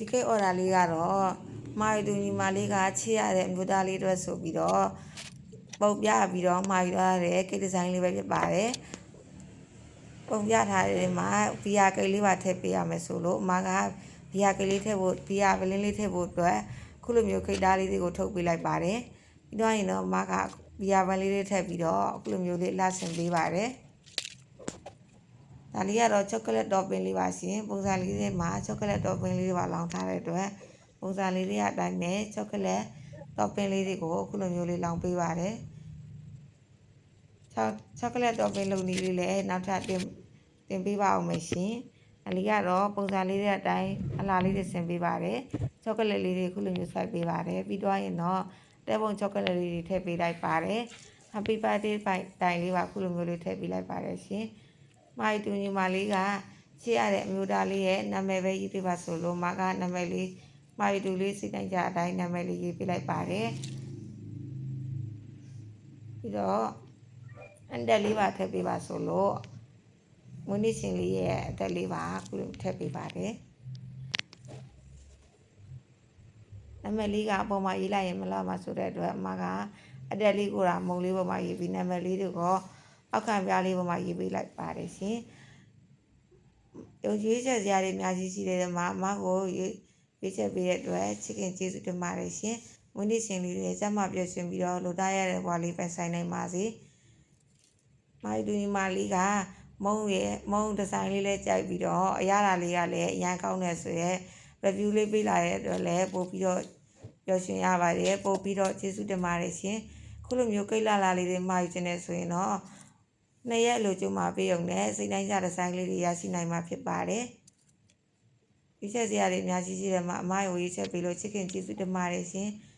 ဒီကိတ် order လေးကတော့မာရီတူညီမလေးကချစ်ရတဲ့အမျိုးသားလေးအတွက်ဆိုပြီးတော့ပုံပြပြီးတော့မှာယူရတဲ့ကိတ်ဒီဇိုင်းလေးပဲဖြစ်ပါတယ်ပုံပြထားတဲ့မှာဘီယာကိတ်လေးပါထည့်ပေးရမယ်ဆိုလို့အမကဘီယာကိတ်လေးထည့်ဖို့ဘီယာပလင်းလေးထည့်ဖို့အတွက်ခုလိုမျိုးခိတ်သားလေးတွေကိုထုတ်ပေးလိုက်ပါတယ်ပြီးတော့ရင်တော့အမကဘီယာပလင်းလေးထည့်ပြီးတော့ခုလိုမျိုးလေးလှဆင်ပေးပါတယ် ဒါလေးကတော့ chocolate topping လေးပါရှင်ပုံစံလေးတွေမှာ chocolate topping လေးတွေပါလောင်းထားတဲ့အတွက်ပုံစံလေးတွေကအတိုင်းပဲ chocolate topping လေးတွေကိုအခုလိုမျိုးလေးလောင်းပေးပါတယ် chocolate topping လုပ်နည်းလေးလည်းနောက်ထပ်တင်တင်ပေးပါအောင်မယ်ရှင်ဒါလေးကတော့ပုံစံလေးတွေအတိုင်းအလားလေးတွေဆင်ပေးပါတယ် chocolate လေးတွေအခုလိုမျိုးစိုက်ပေးပါတယ်ပြီးတော့ရင်တော့တဲပုံ chocolate လေးတွေထည့်ပေးလိုက်ပါတယ် happy birthday ပိုင်တိုင်လေးပါအခုလိုမျိုးလေးထည့်ပေးလိုက်ပါတယ်ရှင် မာရီတူညီမလေးကချစ်ရတဲ့အမျိုးသားလေးရဲ့နာမည်ပဲရေးပေးပါဆိုလို့မကနာမည်လေးမာရီတူလေးစိတ်တိုင်းကြအတိုင်းနာမည်လေးရေးပေးလိုက်ပါတယ်ပြီးတော့အန်တက်လေးပါထည့်ပေးပါဆိုလို့မွေးနေ့ရှင်လေးရဲ့အသက်လေးပါခုလိုထည့်ပေးပါတယ်နာမည်လေးကအပေါ်မှာရေးလိုက်ရင်မလားမဆိုတဲ့အတွက်အမကအတက်လေးကိုတာမုံလေးပေါ်မှာရေးပြီးနာမည်လေးတွေကို အောက်ခံပြားလေးပေါ်မှာရေးပေးလိုက်ပါတယ်ရှင်ရုပ်ရွေးချက်စရာတွေအများကြီးရှိတဲ့ထဲမှာအမကိုရွေးရွေးချက်ပေးတဲ့အတွက်ချစ်ခင်ကျေးဇူးတင်ပါတယ်ရှင်။မွေးနေ့ရှင်လေးတွေစက်မှပြည့်ရှင်ပြီးတော့လိုသားရတဲ့ဘွားလေးပဲဆိုင်နိုင်ပါစေ။မိုက်တူညီမလေးကမုံရဲ့မုံဒီဇိုင်းလေးလေးကြိုက်ပြီးတော့အရသာလေးကလည်းအရန်ကောင်းတယ်ဆိုရဲ review လေးပေးလာတဲ့အတွက်လည်းပို့ပြီးတော့ပျော်ရွှင်ရပါတယ်ပို့ပြီးတော့ကျေးဇူးတင်ပါတယ်ရှင်။ခုလိုမျိုးကိတ်လာလာလေးတွေမှာယူခြင်းနဲ့ဆိုရင်တော့ နှစ်ရက်လိုကျုံမှာပေးုံနဲ့စိတ်တိုင်းကြတဲ့ဆိုင်ကလေးတွေရရှိနိုင်မှာဖြစ်ပါတယ်။ဒီချက်စရာတွေအများကြီးရှိတယ်မှာအမရဲ့ဝေးချက်ပေးလို့ချစ်ခင်ကျေးဇူးတင်ပါတယ်ရှင်။